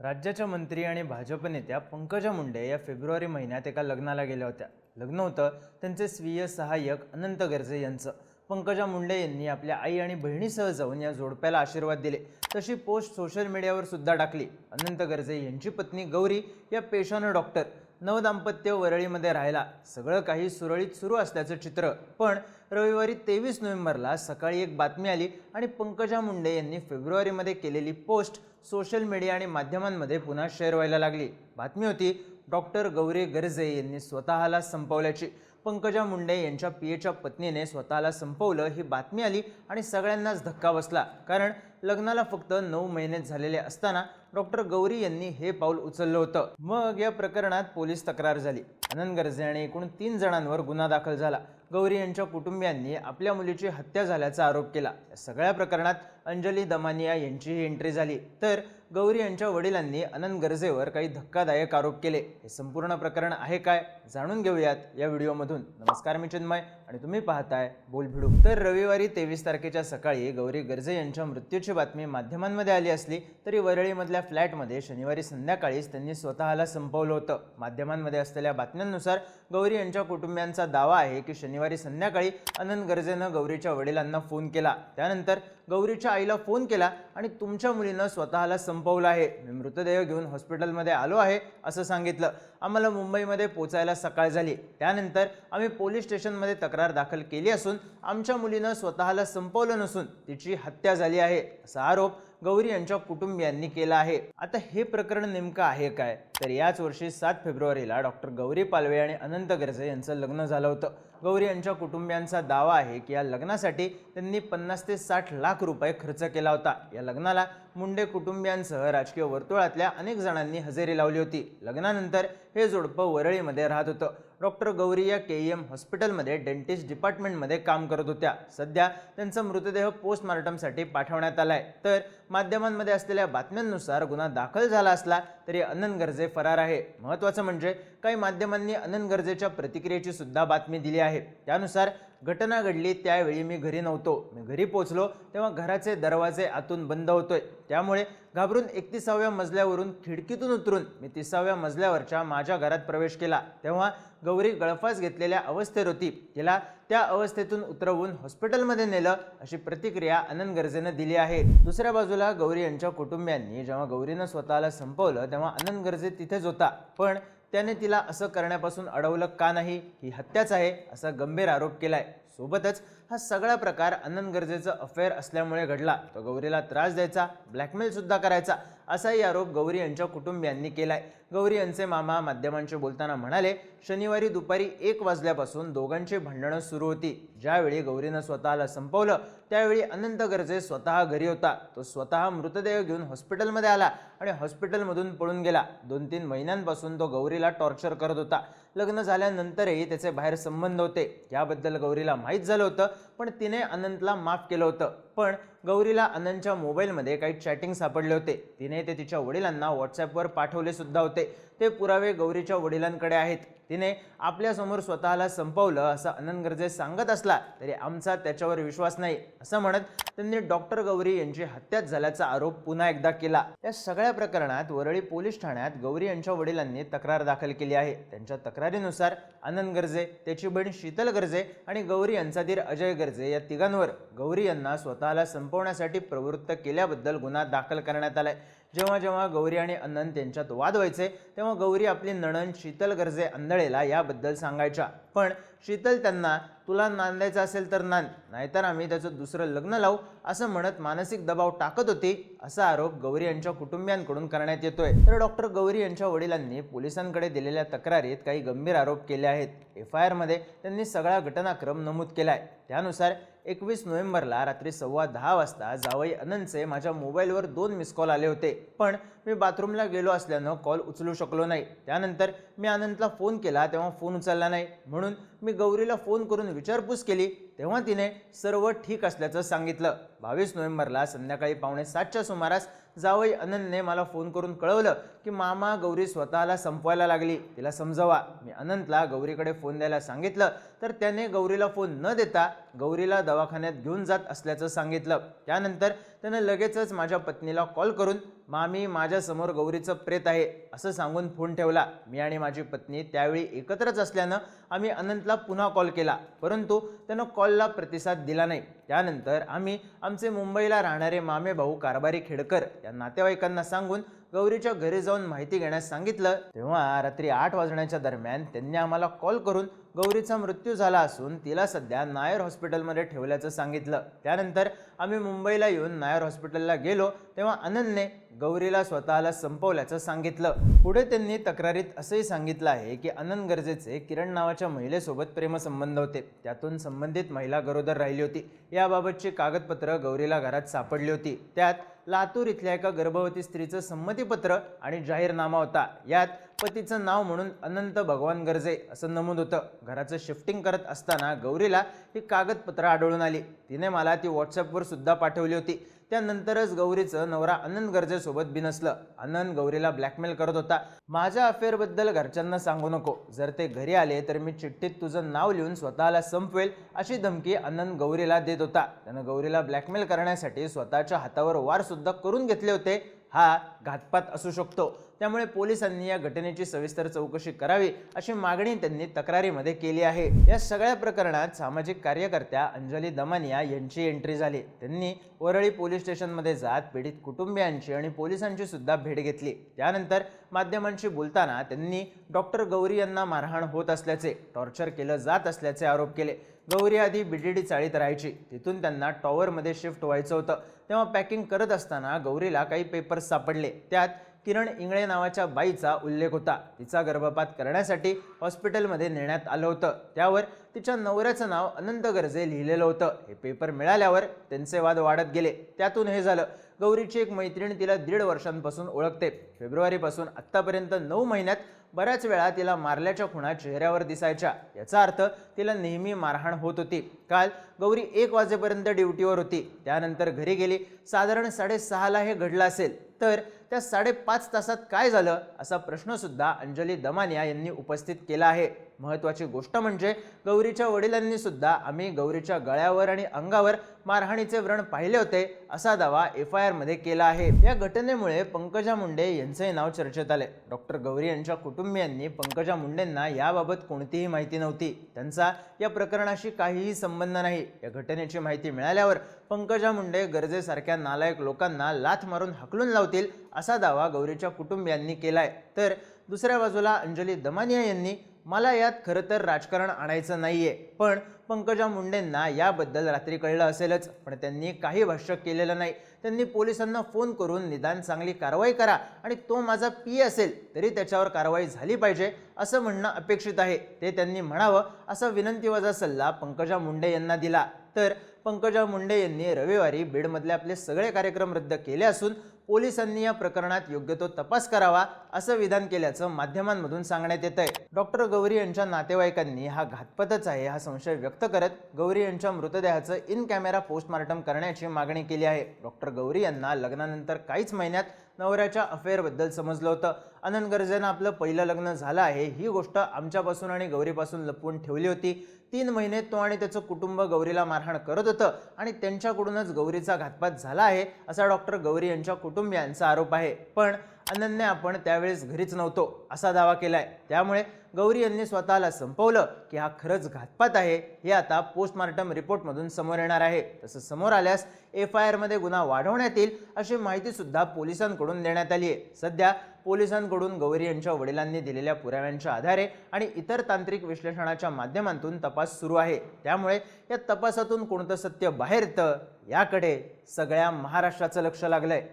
राज्याच्या मंत्री आणि भाजप नेत्या पंकजा मुंडे या फेब्रुवारी महिन्यात एका लग्नाला गेल्या होत्या. लग्न होतं त्यांचे स्वीय सहाय्यक अनंत गर्जे यांचं. पंकजा मुंडे यांनी आपल्या आई आणि बहिणीसह जाऊन या जोडप्याला आशीर्वाद दिले. तशी पोस्ट सोशल मीडियावर सुद्धा टाकली. अनंत गर्जे यांची पत्नी गौरी या पेशानं डॉक्टर. नवदाम्पत्य वरळीमध्ये राहिला सगळं काही सुरळीत सुरू असल्याचं चित्र. पण रविवारी तेवीस नोव्हेंबरला सकाळी एक बातमी आली आणि पंकजा मुंडे यांनी फेब्रुवारीमध्ये केलेली पोस्ट सोशल मीडिया आणि माध्यमांमध्ये पुन्हा शेअर व्हायला लागली. बातमी होती डॉक्टर गौरी गर्जे यांनी स्वतःला संपवल्याची. पंकजा मुंडे यांच्या पियेच्या पत्नीने स्वतःला संपवलं ही बातमी आली आणि सगळ्यांनाच धक्का बसला. कारण लग्नाला फक्त नऊ महिने झालेले असताना डॉक्टर गौरी यांनी हे पाऊल उचललं होतं. मग या प्रकरणात पोलीस तक्रार झाली. आनंद गरजे आणि एकूण तीन जणांवर गुन्हा दाखल झाला. गौरी यांच्या कुटुंबियांनी आपल्या मुलीची हत्या झाल्याचा आरोप केला. या सगळ्या प्रकरणात अंजली दमानिया यांचीही एंट्री झाली. तर गौरी यांच्या वडिलांनी अनंत गरजेवर काही धक्कादायक आरोप केले. हे संपूर्ण प्रकरण आहे काय जाणून घेऊयात या व्हिडिओमधून. नमस्कार मी चिन्मय. आणि तुम्ही पाहताय बोलभिडू तर रविवारी तेवीस तारखेच्या सकाळी गौरी गर्जे यांच्या मृत्यूची बातमी माध्यमांमध्ये आली असली तरी वरळीमधल्या फ्लॅटमध्ये शनिवारी संध्याकाळीच त्यांनी स्वतःला संपवलं होतं. माध्यमांमध्ये असलेल्या बातम्यांनुसार गौरी यांच्या कुटुंबियांचा दावा आहे की शनिवारी संध्याकाळी अनंत गर्जेनं गौरीच्या वडिलांना फोन केला. त्यानंतर गौरीच्या आईला फोन केला आणि तुमच्या मुलीनं स्वतःला संपवलं आहे. मी मृतदेह घेऊन हॉस्पिटलमध्ये आलो आहे असं सांगितलं. आम्हाला मुंबईमध्ये पोचायला सकाळ झाली. त्यानंतर आम्ही पोलीस स्टेशनमध्ये तक्रार दाखल केली असून आमच्या मुलीनं स्वतःला संपवलं नसून तिची हत्या झाली आहे असा आरोप गौरी यांच्या कुटुंबियांनी केला आहे. आता हे प्रकरण नेमकं आहे काय? तर याच वर्षी सात फेब्रुवारीला डॉक्टर गौरी पालवे आणि अनंत गर्जे यांचं लग्न झालं होतं. गौरी यांच्या कुटुंबियांचा दावा आहे की या लग्नासाठी त्यांनी पन्नास ते साठ लाख रुपये खर्च केला होता. या लग्नाला मुंडे कुटुंबियांसह राजकीय वर्तुळातल्या अनेक जणांनी हजेरी लावली होती. लग्नानंतर हे जोडपं वरळीमध्ये राहत होतं. डॉक्टर गौरी या के ई एम हॉस्पिटलमध्ये डेंटिस्ट डिपार्टमेंटमध्ये काम करत होत्या. सध्या त्यांचा मृतदेह पोस्टमार्टमसाठी पाठवण्यात आला आहे तर माध्यमांमध्ये असलेल्या बातम्यांनुसार गुन्हा दाखल झाला असला तरी अनंत गर्जे फरार आहे. महत्त्वाचं म्हणजे काही माध्यमांनी अनंत गर्जेच्या प्रतिक्रियेची सुद्धा बातमी दिली आहे. त्यानुसार घटना घडली त्यावेळी मी घरी नव्हतो. मी घरी पोचलो तेव्हा घराचे दरवाजे आतून बंद होतोय. त्यामुळे घाबरून एकतीसाव्या मजल्यावरून खिडकीतून उतरून मी तिसाव्या मजल्यावरच्या माझ्या घरात प्रवेश केला. तेव्हा गौरी गळफास घेतलेल्या अवस्थेत होती तिला त्या अवस्थेतून उतरवून हॉस्पिटलमध्ये नेलं अशी प्रतिक्रिया अनंत गर्जेनं दिली आहे. दुसऱ्या बाजूला गौरी यांच्या कुटुंबियांनी जेव्हा गौरीनं स्वतःला संपवलं तेव्हा अनंत गर्जे तिथेच होता. पण त्याने तिला असं करण्यापासून अडवलं का नाही? ही हत्याच आहे असा गंभीर आरोप केलाय. सोबतच हा सगळा प्रकार अनंत गरजेचं अफेअर असल्यामुळे घडला. तो गौरीला त्रास द्यायचा ब्लॅकमेल सुद्धा करायचा असाही आरोप गौरी यांच्या कुटुंबियांनी केलाय. गौरी यांचे मामा माध्यमांशी बोलताना म्हणाले शनिवारी दुपारी एक वाजल्यापासून दोघांची भांडणं सुरू होती. ज्यावेळी गौरीनं स्वतःला संपवलं त्यावेळी अनंत गर्जे स्वतः घरी होता. तो स्वतः मृतदेह घेऊन हॉस्पिटलमध्ये आला आणि हॉस्पिटलमधून पळून गेला. दोन तीन महिन्यांपासून तो गौरीला टॉर्चर करत होता. लग्न झाल्यानंतरही त्याचे बाहेर संबंध होते. याबद्दल गौरीला माहीत झालं होतं पण तिने अनंतला माफ केलं होतं. पण गौरीला अनंतच्या मोबाईलमध्ये काही चॅटिंग सापडले होते. तिने ते तिच्या वडिलांना व्हॉट्सॲपवर पाठवले सुद्धा होते. ते पुरावे गौरीच्या वडिलांकडे आहेत. तिने आपल्यासमोर स्वतःला संपवलं असं अनंत गर्जे सांगत असला तरी आमचा त्याच्यावर विश्वास नाही असं म्हणत त्यांनी डॉक्टर गौरी यांची हत्याच झाल्याचा आरोप पुन्हा एकदा केला. या सगळ्या प्रकरणात वरळी पोलीस ठाण्यात गौरी यांच्या वडिलांनी तक्रार दाखल केली आहे. त्यांच्या तक्रारीनुसार आनंद गर्जे त्याची बहीण शीतल गर्जे आणि गौरी यांचा धीर अजय गर्जे या तिघांवर गौरी यांना स्वतःला संपवण्यासाठी प्रवृत्त केल्याबद्दल गुन्हा दाखल करण्यात आलाय. जेव्हा जेव्हा गौरी आणि अनंत यांच्यात वाद व्हायचे तेव्हा गौरी आपली नणन शीतल गर्जे आंधळेला याबद्दल सांगायच्या. पण शीतल त्यांना तुला नांदायचं असेल तर नांद नाहीतर आम्ही त्याचं दुसरं लग्न लावू असं म्हणत मानसिक दबाव टाकत होती असा आरोप गौरी यांच्या कुटुंबियांकडून करण्यात येतोय. तर डॉक्टर गौरी यांच्या वडिलांनी पोलिसांकडे दिलेल्या तक्रारीत काही गंभीर आरोप केले आहेत. एफ आय आरमध्ये त्यांनी सगळा घटनाक्रम नमूद केला आहे त्यानुसार एकवीस नोव्हेंबरला रात्री सव्वा दहा वाजता जावई अनंतचे माझ्या मोबाईलवर दोन मिस कॉल आले होते. पण मी बाथरूमला गेलो असल्यानं कॉल उचलू शकलो नाही. त्यानंतर मी अनंतला फोन केला तेव्हा फोन उचलला नाही. म्हणून मी गौरीला फोन करून विचारपूस केली तेव्हा तिने सर्व ठीक असल्याचं सांगितलं. बावीस नोव्हेंबरला संध्याकाळी पावणे सातच्या सुमारास जावई अनंतने मला फोन करून कळवलं की मामा गौरी स्वतःला संपवायला लागली. तिला समजवा. मी अनंतला गौरीकडे फोन द्यायला सांगितलं. तर त्याने गौरीला फोन न देता गौरीला दवाखान्यात घेऊन जात असल्याचं सांगितलं. त्यानंतर त्यानं लगेचच माझ्या पत्नीला कॉल करून मामी माझ्यासमोर गौरीचं प्रेत आहे. असं सांगून फोन ठेवला. मी आणि माझी पत्नी त्यावेळी एकत्रच असल्यानं आम्ही अनंतला पुन्हा कॉल केला. परंतु त्यानं कॉलला प्रतिसाद दिला नाही. त्यानंतर आम्ही आमचे मुंबईला राहणारे मामे भाऊ कारभारी खेडकर या नातेवाईकांना सांगून गौरीच्या घरी जाऊन माहिती घेण्यास सांगितलं. तेव्हा रात्री आठ वाजण्याच्या दरम्यान त्यांनी आम्हाला कॉल करून गौरीचा मृत्यू झाला असून तिला सध्या नायर हॉस्पिटलमध्ये ठेवल्याचं सांगितलं. त्यानंतर आम्ही मुंबईला येऊन नायर हॉस्पिटलला गेलो तेव्हा आनंदने गौरीला स्वतःला संपवल्याचं सांगितलं. पुढे त्यांनी तक्रारीत असंही सांगितलं आहे की आनंद गरजेचे किरण नावाच्या महिलेसोबत प्रेमसंबंध होते. त्यातून संबंधित महिला गरोदर राहिली होती. याबाबतची कागदपत्र गौरीला घरात सापडली होती. त्यात लातूर इथल्या एका गर्भवती स्त्रीचं संमतीपत्र आणि जाहीरनामा होता. यात पतीचं नाव म्हणून अनंत भगवान गरजे असं नमूद होतं. घराचं शिफ्टिंग करत असताना गौरीला ही कागदपत्रं आढळून आली. तिने मला ती व्हॉट्सअपवर सुद्धा पाठवली होती. त्यानंतरच गौरीचं नवरा आनंद गरजेसोबत बिनसलं. आनंद गौरीला ब्लॅकमेल करत होता. माझ्या अफेअरबद्दल घरच्यांना सांगू नको. जर ते घरी आले तर मी चिठ्ठीत तुझं नाव लिहून स्वतःला संपवेल अशी धमकी आनंद गौरीला देत होता. त्यानं गौरीला ब्लॅकमेल करण्यासाठी स्वतःच्या हातावर वारसुद्धा करून घेतले होते. हा घातपात असू शकतो. त्यामुळे पोलिसांनी या घटनेची सविस्तर चौकशी करावी अशी मागणी त्यांनी तक्रारीमध्ये केली आहे. या सगळ्या प्रकरणात सामाजिक कार्यकर्त्या अंजली दमानिया यांची एंट्री झाली. त्यांनी वरळी पोलीस स्टेशनमध्ये जात पीडित कुटुंबियांची आणि पोलिसांची सुद्धा भेट घेतली. त्यानंतर माध्यमांशी बोलताना त्यांनी डॉक्टर गौरी यांना मारहाण होत असल्याचे टॉर्चर केलं जात असल्याचे आरोप केले. गौरी आधी बीडीडी चाळीत राहायची. तिथून त्यांना टॉवरमध्ये शिफ्ट व्हायचं होतं. तेव्हा पॅकिंग करत असताना गौरीला काही पेपर्स सापडले. त्यात किरण इंगळे नावाच्या बाईचा उल्लेख होता. तिचा गर्भपात करण्यासाठी हॉस्पिटलमध्ये नेण्यात आलं होतं. त्यावर तिच्या नवऱ्याचं नाव अनंत गरजे लिहिलेलं होतं. हे पेपर मिळाल्यावर त्यांचे वाद वाढत गेले. त्यातून हे झालं. गौरीची एक मैत्रीण तिला दीड वर्षांपासून ओळखते. फेब्रुवारीपासून आत्तापर्यंत नऊ महिन्यात बऱ्याच वेळा तिला मारल्याच्या खुणा चेहऱ्यावर दिसायच्या. याचा अर्थ तिला नेहमी मारहाण होत होती. काल गौरी एक वाजेपर्यंत ड्युटीवर होती. त्यानंतर घरी गेली. साधारण साडेसहाला हे घडलं असेल. तर त्या साडेपाच तासात काय झालं असा प्रश्नसुद्धा अंजली दमानिया यांनी उपस्थित केला आहे. महत्त्वाची गोष्ट म्हणजे गौरीच्या वडिलांनी सुद्धा आम्ही गौरीच्या गळ्यावर आणि अंगावर मारहाणीचे व्रण पाहिले होते असा दावा एफ आय आरमध्ये केला आहे. या घटनेमुळे पंकजा मुंडे यांचंही नाव चर्चेत आले. डॉक्टर गौरी यांच्या कुटुंबियांनी पंकजा मुंडेंना याबाबत कोणतीही माहिती नव्हती. त्यांचा या प्रकरणाशी काहीही संबंध नाही. या घटनेची माहिती मिळाल्यावर पंकजा मुंडे गरजेसारख्या नालायक लोकांना लाथ मारून हकलून लावतील असा दावा गौरीच्या कुटुंबियांनी केलाय. तर दुसऱ्या बाजूला अंजली दमानिया यांनी मला यात खरं तर राजकारण आणायचं नाही आहे पण पंकजा मुंडेंना याबद्दल रात्री कळलं असेलच. पण त्यांनी काही भाष्य केलेलं नाही. त्यांनी पोलिसांना फोन करून निदान चांगली कारवाई करा आणि तो माझा पी असेल तरी त्याच्यावर कारवाई झाली पाहिजे असं म्हणणं अपेक्षित आहे. ते त्यांनी म्हणावं असा विनंतीवाजा सल्ला पंकजा मुंडे यांना दिला. तर पंकजा मुंडे यांनी रविवारी बीडमधले आपले सगळे कार्यक्रम रद्द केले असून पोलिसांनी या प्रकरणात योग्य तो तपास करावा असं विधान केल्याचं माध्यमांमधून सांगण्यात येत आहे डॉक्टर गौरी यांच्या नातेवाईकांनी हा घातपतच आहे हा संशय व्यक्त करत गौरी यांच्या मृतदेहाचं इन कॅमेरा पोस्टमार्टम करण्याची मागणी केली आहे. डॉक्टर गौरी यांना लग्नानंतर काहीच महिन्यात नवऱ्याच्या अफेअरबद्दल समजलं होतं. आनंद गर्जेनं आपलं पहिलं लग्न झालं आहे ही गोष्ट आमच्यापासून आणि गौरीपासून लपवून ठेवली होती. तीन महिने तो आणि त्याचं कुटुंब गौरीला मारहाण करत होतं आणि त्यांच्याकडूनच गौरीचा घातपात झाला आहे असा डॉक्टर गौरी यांच्या कुटुंब कुटुंबियांचा आरोप आहे. पण अनन्य आपण त्यावेळेस घरीच नव्हतो असा दावा केलाय. त्यामुळे गौरी यांनी स्वतःला संपवलं की हा खरंच घातपात आहे हे आता पोस्टमार्टम रिपोर्टमधून समोर येणार आहे. तसं समोर आल्यास एफ आय आरमध्ये गुन्हा वाढवण्यात येईल अशी माहितीसुद्धा पोलिसांकडून देण्यात आली आहे. सध्या पोलिसांकडून गौरी यांच्या वडिलांनी दिलेल्या पुराव्यांच्या आधारे आणि इतर तांत्रिक विश्लेषणाच्या माध्यमातून तपास सुरू आहे. त्यामुळे या तपासातून कोणतं सत्य बाहेर येतं याकडे सगळ्या महाराष्ट्राचं लक्ष लागलंय.